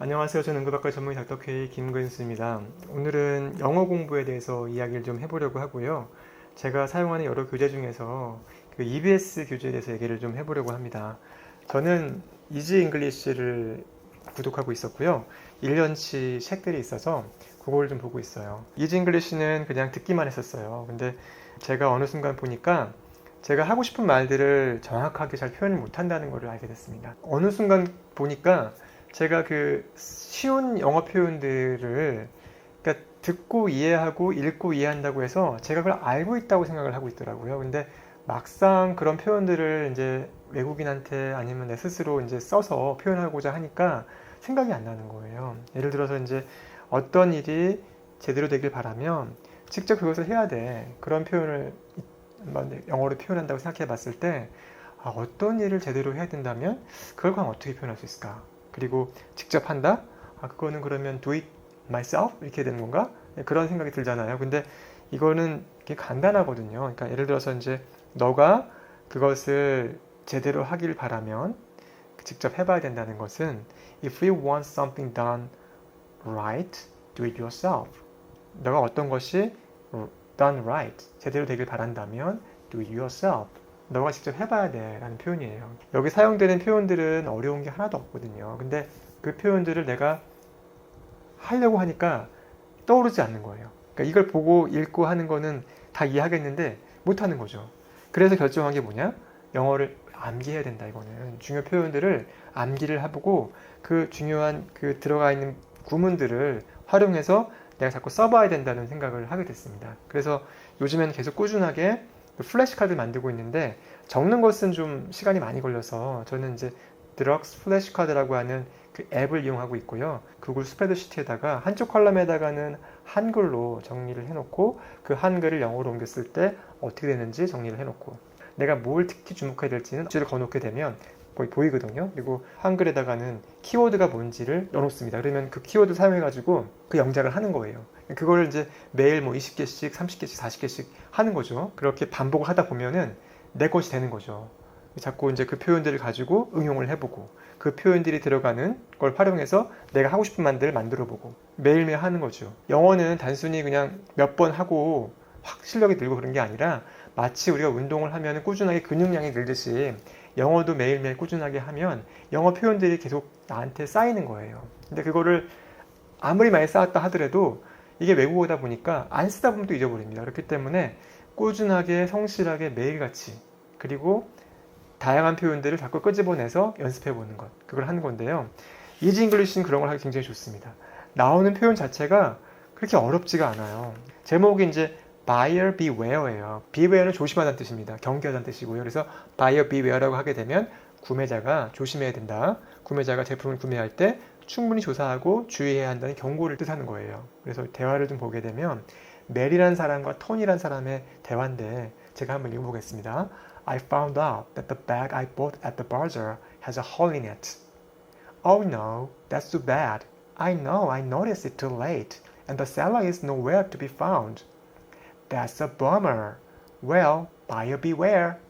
안녕하세요. 저는 응급학과 전문의 닥터케이 김근수입니다. 오늘은 영어 공부에 대해서 이야기를 좀 해보려고 하고요. 제가 사용하는 여러 교재 중에서 그 EBS 교재에 대해서 얘기를 좀 해보려고 합니다. 저는 이지 잉글리시를 구독하고 있었고요. 1년치 책들이 있어서 그걸 좀 보고 있어요. 이지 잉글리시는 그냥 듣기만 했었어요. 근데 제가 어느 순간 보니까 제가 하고 싶은 말들을 정확하게 잘 표현을 못한다는 것을 알게 됐습니다. 어느 순간 보니까 제가 그 쉬운 영어 표현들을 그러니까 듣고 이해하고 읽고 이해한다고 해서 제가 그걸 알고 있다고 생각을 하고 있더라고요. 근데 막상 그런 표현들을 이제 외국인한테 아니면 내 스스로 이제 써서 표현하고자 하니까 생각이 안 나는 거예요. 예를 들어서 이제 어떤 일이 제대로 되길 바라면 직접 그것을 해야 돼. 그런 표현을 영어로 표현한다고 생각해 봤을 때 아, 어떤 일을 제대로 해야 된다면 그걸 과연 어떻게 표현할 수 있을까? 그리고 직접 한다? 아, 그거는 그러면 do it myself? 이렇게 되는 건가? 네, 그런 생각이 들잖아요. 근데 이거는 되게 간단하거든요. 그러니까 예를 들어서 이제 너가 그것을 제대로 하길 바라면 직접 해봐야 된다는 것은 if you want something done right, do it yourself. 너가 어떤 것이 done right, 제대로 되길 바란다면 do it yourself. 너가 직접 해봐야 돼 라는 표현이에요. 여기 사용되는 표현들은 어려운 게 하나도 없거든요. 근데 그 표현들을 내가 하려고 하니까 떠오르지 않는 거예요. 그러니까 이걸 보고 읽고 하는 거는 다 이해하겠는데 못하는 거죠. 그래서 결정한 게 뭐냐? 영어를 암기해야 된다 이거는 중요 표현들을 암기를 해보고 그 중요한 그 들어가 있는 구문들을 활용해서 내가 자꾸 써봐야 된다는 생각을 하게 됐습니다. 그래서 요즘에는 계속 꾸준하게 플래시 카드 만들고 있는데 적는 것은 좀 시간이 많이 걸려서 저는 이제 드럭스 플래시 카드라고 하는 그 앱을 이용하고 있고요. 구글 스프레드시트에다가 한쪽 컬럼에다가는 한글로 정리를 해놓고 그 한글을 영어로 옮겼을 때 어떻게 되는지 정리를 해놓고 내가 뭘 특히 주목해야 될지는 주를 거놓게 되면 거의 보이거든요. 그리고 한글에다가는 키워드가 뭔지를 넣어놓습니다. 그러면 그 키워드 사용해가지고 그 영작을 하는 거예요. 그걸 이제 매일 뭐 20개씩, 30개씩, 40개씩 하는 거죠. 그렇게 반복을 하다 보면은 내 것이 되는 거죠. 자꾸 이제 그 표현들을 가지고 응용을 해보고 그 표현들이 들어가는 걸 활용해서 내가 하고 싶은 말들을 만들어 보고 매일매일 하는 거죠. 영어는 단순히 그냥 몇 번 하고 확 실력이 늘고 그런 게 아니라 마치 우리가 운동을 하면 꾸준하게 근육량이 늘듯이 영어도 매일매일 꾸준하게 하면 영어 표현들이 계속 나한테 쌓이는 거예요. 근데 그거를 아무리 많이 쌓았다 하더라도 이게 외국어다 보니까 안 쓰다 보면 또 잊어버립니다. 그렇기 때문에 꾸준하게 성실하게 매일같이 그리고 다양한 표현들을 자꾸 끄집어내서 연습해 보는 것 그걸 하는 건데요. 이지 잉글리시는 그런 걸 하기 굉장히 좋습니다. 나오는 표현 자체가 그렇게 어렵지가 않아요. 제목이 이제 buyer beware예요. beware는 조심하다는 뜻입니다. 경계하다는 뜻이고요. 그래서 buyer beware라고 하게 되면 구매자가 조심해야 된다. 구매자가 제품을 구매할 때 충분히 조사하고 주의해야 한다는 경고를 뜻하는 거예요. 그래서 대화를 좀 보게 되면 멜이라는 사람과 톤이라는 사람의 대화인데 제가 한번 읽어보겠습니다. I found out that the bag I bought at the bazaar has a hole in it. Oh no, that's too bad. I know I noticed it too late, and the seller is nowhere to be found. That's a bummer. Well, buyer beware.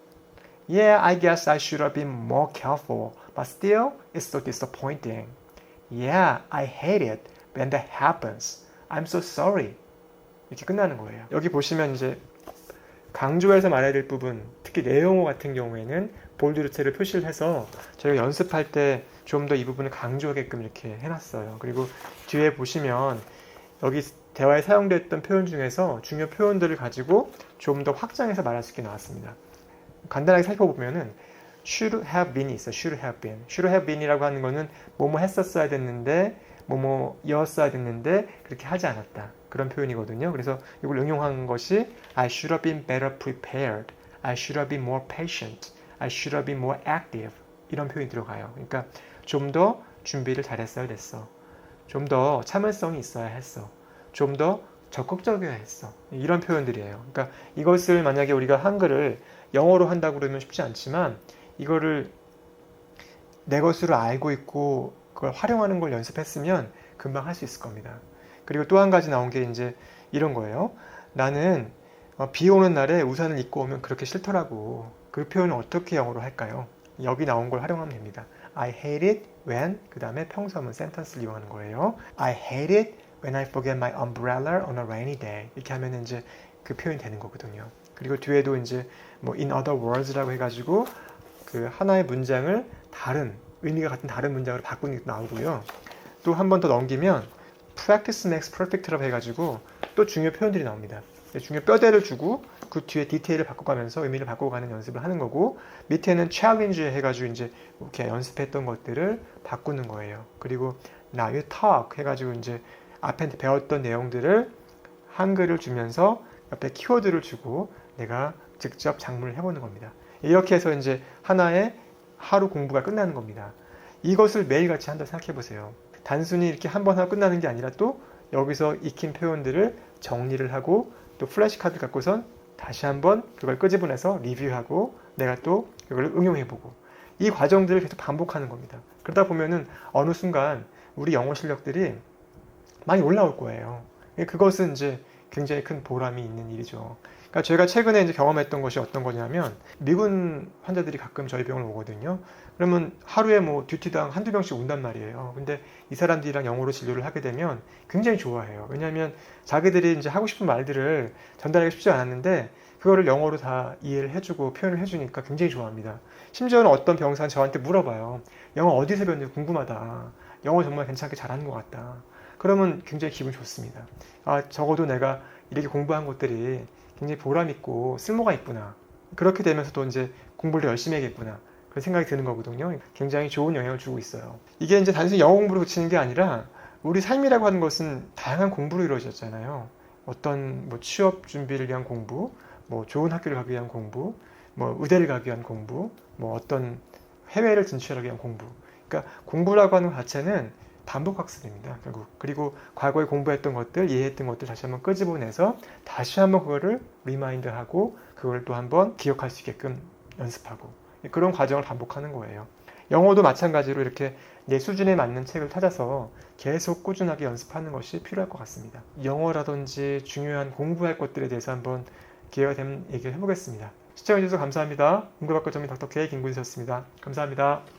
Yeah, I guess I should have been more careful, but still, it's so disappointing. Yeah, I hate it when that happens. I'm so sorry. 이렇게 끝나는 거예요. 여기 보시면 이제 강조해서 말해야 될 부분, 특히 내용어 같은 경우에는 볼드루테를 표시를 해서 저희가 연습할 때 좀 더 이 부분을 강조하게끔 이렇게 해놨어요. 그리고 뒤에 보시면 여기 대화에 사용됐던 표현 중에서 중요 표현들을 가지고 좀 더 확장해서 말할 수 있게 나왔습니다. 간단하게 살펴보면은 should have been이 있어요. should have been. should have been이라고 하는 거는 뭐뭐 했었어야 됐는데 뭐뭐이었어야 됐는데 그렇게 하지 않았다. 그런 표현이거든요. 그래서 이걸 응용한 것이 I should have been better prepared. I should have been more patient. I should have been more active. 이런 표현이 들어가요. 그러니까 좀 더 준비를 잘했어야 됐어. 좀 더 참을성이 있어야 했어. 좀 더 적극적이어야 했어. 이런 표현들이에요. 그러니까 이것을 만약에 우리가 한글을 영어로 한다고 그러면 쉽지 않지만 이거를 내 것으로 알고 있고 그걸 활용하는 걸 연습했으면 금방 할 수 있을 겁니다. 그리고 또 한 가지 나온 게 이제 이런 거예요. 나는 어, 비 오는 날에 우산을 입고 오면 그렇게 싫더라고. 그 표현을 어떻게 영어로 할까요? 여기 나온 걸 활용하면 됩니다. I hate it when 그 다음에 평서문 sentence를 이용하는 거예요. I hate it when I forget my umbrella on a rainy day. 이렇게 하면 이제 그 표현이 되는 거거든요. 그리고 뒤에도 이제 뭐 in other words라고 해가지고 그 하나의 문장을 다른 의미가 같은 다른 문장으로 바꾸는 게 나오고요. 또 한 번 더 넘기면 practice makes perfect라고 해가지고 또 중요 표현들이 나옵니다. 중요 뼈대를 주고 그 뒤에 디테일을 바꿔가면서 의미를 바꿔가는 연습을 하는 거고 밑에는 challenge 해가지고 이제 이렇게 연습했던 것들을 바꾸는 거예요. 그리고 you talk 해가지고 이제 앞에 배웠던 내용들을 한글을 주면서 옆에 키워드를 주고 내가 직접 작문을 해보는 겁니다. 이렇게 해서 이제 하나의 하루 공부가 끝나는 겁니다. 이것을 매일같이 한다 생각해 보세요. 단순히 이렇게 한 번 하고 끝나는 게 아니라 또 여기서 익힌 표현들을 정리를 하고 또 플래시 카드 갖고선 다시 한번 그걸 끄집어내서 리뷰하고 내가 또 그걸 응용해보고 이 과정들을 계속 반복하는 겁니다. 그러다 보면은 어느 순간 우리 영어 실력들이 많이 올라올 거예요. 그것은 이제 굉장히 큰 보람이 있는 일이죠. 그러니까 제가 최근에 이제 경험했던 것이 어떤 거냐면 미군 환자들이 가끔 저희 병을 오거든요. 그러면 하루에 뭐 듀티당 한두 병씩 온단 말이에요. 근데 이 사람들이랑 영어로 진료를 하게 되면 굉장히 좋아해요. 왜냐하면 자기들이 이제 하고 싶은 말들을 전달하기 쉽지 않았는데 그거를 영어로 다 이해를 해주고 표현을 해주니까 굉장히 좋아합니다. 심지어는 어떤 병사는 저한테 물어봐요. 영어 어디서 배웠는지 궁금하다. 영어 정말 괜찮게 잘하는 것 같다. 그러면 굉장히 기분 좋습니다. 아, 적어도 내가 이렇게 공부한 것들이 굉장히 보람있고 쓸모가 있구나. 그렇게 되면서 또 이제 공부를 더 열심히 해야겠구나. 그런 생각이 드는 거거든요. 굉장히 좋은 영향을 주고 있어요. 이게 이제 단순히 영어 공부를 그치는 게 아니라 우리 삶이라고 하는 것은 다양한 공부로 이루어졌잖아요. 어떤 뭐 취업 준비를 위한 공부, 뭐 좋은 학교를 가기 위한 공부, 뭐 의대를 가기 위한 공부, 뭐 어떤 해외를 진출하기 위한 공부. 그러니까 공부라고 하는 것 자체는 반복 학습입니다. 결국 그리고 과거에 공부했던 것들, 이해했던 것들 다시 한번 끄집어내서 다시 한번 그거를 리마인드하고 그걸 또 한번 기억할 수 있게끔 연습하고 그런 과정을 반복하는 거예요. 영어도 마찬가지로 이렇게 내 수준에 맞는 책을 찾아서 계속 꾸준하게 연습하는 것이 필요할 것 같습니다. 영어라든지 중요한 공부할 것들에 대해서 한번 기회가 되면 얘기를 해보겠습니다. 시청해주셔서 감사합니다. 공부받고 점이 닥터 K 김군수였습니다. 감사합니다.